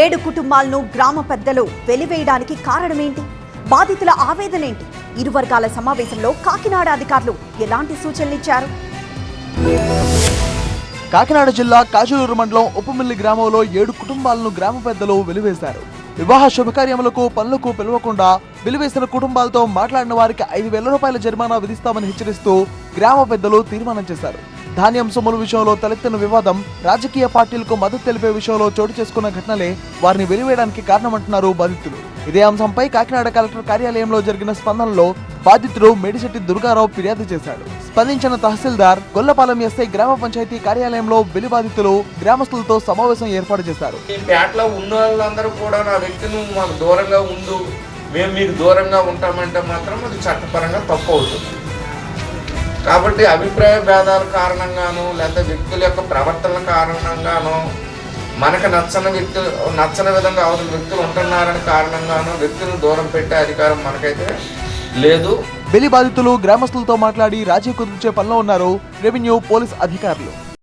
ఏడు కుటుంబాలను గ్రామ పెద్దలు వెలివేయడానికి కారణమేంటి? బాధితుల ఆవేదనేంటి? ఇరు వర్గాల సమావేశంలో కాకినాడ అధికారులు ఎలాంటి సూచనలిచ్చారు కాకినాడ జిల్లా కాజులూరు మండలం ఉప్పమిల్లి గ్రామంలో ఏడు కుటుంబాలను గ్రామ పెద్దలు వెలివేశారు. వివాహ శుభకార్యములకు పనులకు పిలవకుండా వెలివేసిన కుటుంబాలతో మాట్లాడిన వారికి ఐదు వేల రూపాయల జరిమానా విధిస్తామని హెచ్చరిస్తూ గ్రామ పెద్దలు తీర్మానం చేశారు. ధాన్యం సొమ్ముల విషయంలో తలెత్తిన వివాదం రాజకీయ పార్టీలకు మద్దతు తెలిపే విషయంలో చోటు చేసుకున్న ఘటనలే వారిని వెలివేయడానికి కారణమంటున్నారు బాధితులు. ఇదే అంశంపై కాకినాడ కలెక్టర్ కార్యాలయంలో జరిగిన స్పందనలో బాధితుడు మేడిశెట్టి దుర్గారావు ఫిర్యాదు చేశాడు. స్పందించిన తహసీల్దార్ గొల్లపాలెం ఎస్ఐ గ్రామ పంచాయతీ కార్యాలయంలో వెలి బాధితులు గ్రామస్తులతో సమావేశం ఏర్పాటు చేశారు. పేటలో ఉన్న వాళ్ళందరూ కూడా నా వ్యక్తిని మాకు దూరంగా ఉండు మేము మీకు దూరంగా ఉంటామంటే మాత్రం అది చట్టపరంగా తప్పు అవుతుంది. కాబట్టి అభిప్రాయ భేదాల కారణంగాను లేదా వ్యక్తుల యొక్క ప్రవర్తన కారణంగాను మనకు నచ్చని వ్యక్తులు నచ్చని విధంగా అవతల వ్యక్తులు ఉంటున్నారని కారణంగాను వ్యక్తులను దూరం పెట్టే అధికారం మనకైతే లేదు. బెలి బాధితులు గ్రామస్తులతో మాట్లాడి రాజీ కుదిర్చే పనిలో ఉన్నారు రెవెన్యూ పోలీస్ అధికారులు.